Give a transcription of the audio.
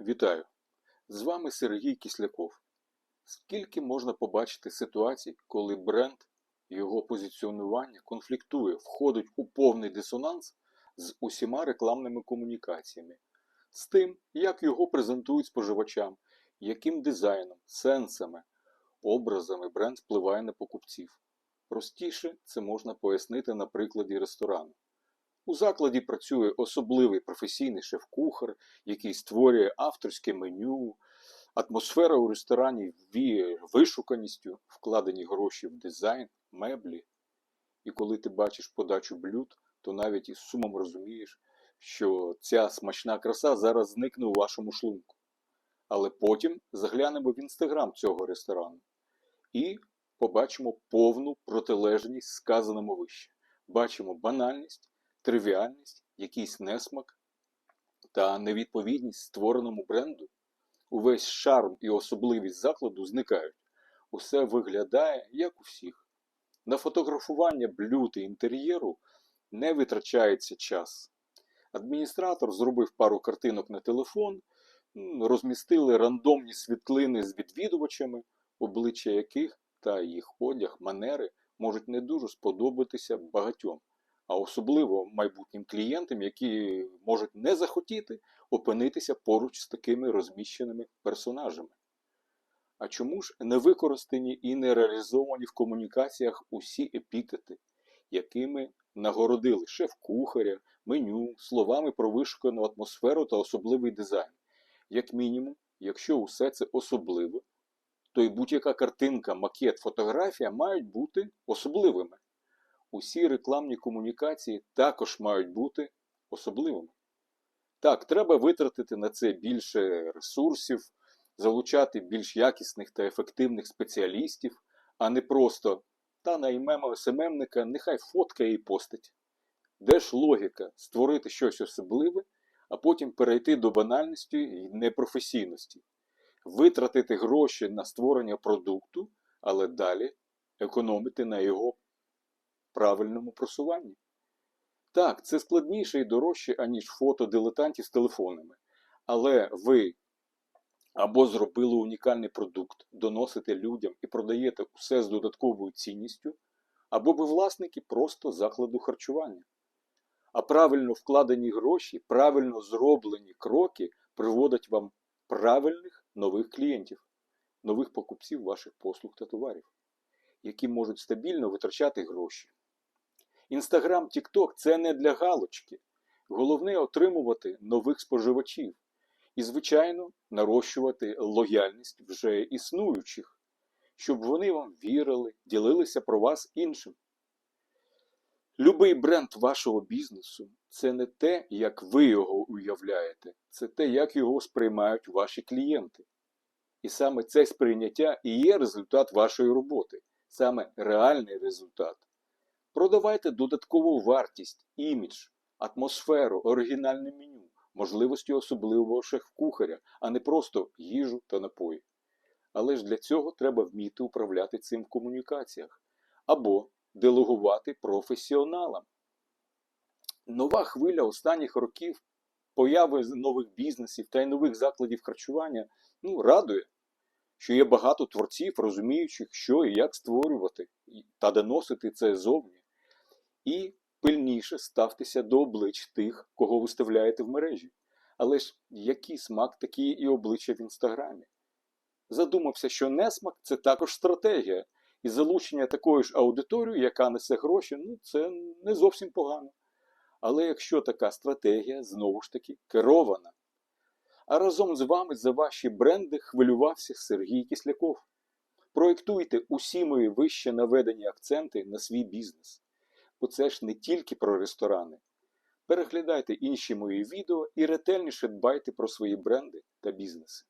Вітаю! З вами Сергій Кисляков. Скільки можна побачити ситуацій, коли бренд його позиціонування конфліктує, входить у повний дисонанс з усіма рекламними комунікаціями, з тим, як його презентують споживачам, яким дизайном, сенсами, образами бренд впливає на покупців. Простіше це можна пояснити на прикладі ресторану. У закладі працює особливий професійний шеф-кухар, який створює авторське меню. Атмосфера у ресторані віє вишуканістю, вкладені гроші в дизайн, меблі. І коли ти бачиш подачу блюд, то навіть із сумом розумієш, що ця смачна краса зараз зникне у вашому шлунку. Але потім заглянемо в інстаграм цього ресторану і побачимо повну протилежність сказаному вище. Бачимо банальність, тривіальність, якийсь несмак та невідповідність створеному бренду. Увесь шарм і особливість закладу зникають. Усе виглядає, як у всіх. На фотографування блюд і інтер'єру не витрачається час. Адміністратор зробив пару картинок на телефон, розмістили рандомні світлини з відвідувачами, обличчя яких та їх одяг, манери можуть не дуже сподобатися багатьом, а особливо майбутнім клієнтам, які можуть не захотіти опинитися поруч з такими розміщеними персонажами. А чому ж не використані і не реалізовані в комунікаціях усі епітети, якими нагородили шеф-кухаря, меню, словами про вишукану атмосферу та особливий дизайн? Як мінімум, якщо усе це особливо, то й будь-яка картинка, макет, фотографія мають бути особливими. Усі рекламні комунікації також мають бути особливими. Так, треба витратити на це більше ресурсів, залучати більш якісних та ефективних спеціалістів, а не просто та наймемо СММника, нехай фоткає і постить. Де ж логіка створити щось особливе, а потім перейти до банальності і непрофесійності, витратити гроші на створення продукту, але далі економити на його правильному просуванні. Так, це складніше і дорожче, аніж фото дилетантів з телефонами. Але ви або зробили унікальний продукт, доносите людям і продаєте усе з додатковою цінністю, або ви власники просто закладу харчування. А правильно вкладені гроші, правильно зроблені кроки приводять вам правильних нових клієнтів, нових покупців ваших послуг та товарів, які можуть стабільно витрачати гроші. Інстаграм, Тікток це не для галочки. Головне отримувати нових споживачів і, звичайно, нарощувати лояльність вже існуючих, щоб вони вам вірили, ділилися про вас іншим. Любий бренд вашого бізнесу це не те, як ви його уявляєте, це те, як його сприймають ваші клієнти. І саме це сприйняття і є результат вашої роботи, саме реальний результат. Продавайте додаткову вартість, імідж, атмосферу, оригінальне меню, можливості особливого шеф-кухаря, а не просто їжу та напої. Але ж для цього треба вміти управляти цим в комунікаціях або делегувати професіоналам. Нова хвиля останніх років появи нових бізнесів та й нових закладів харчування ну, радує, що є багато творців, розуміючих, що і як створювати та доносити це зовні. І пильніше ставтеся до облич тих, кого виставляєте в мережі. Але ж який смак, такі і обличчя в інстаграмі? Задумався, що несмак це також стратегія, і залучення такої ж аудиторії, яка несе гроші, ну це не зовсім погано. Але якщо така стратегія знову ж таки керована. А разом з вами за ваші бренди хвилювався Сергій Кисляков. Проєктуйте усі мої вище наведені акценти на свій бізнес. Бо це ж не тільки про ресторани. Переглядайте інші мої відео і ретельніше дбайте про свої бренди та бізнеси.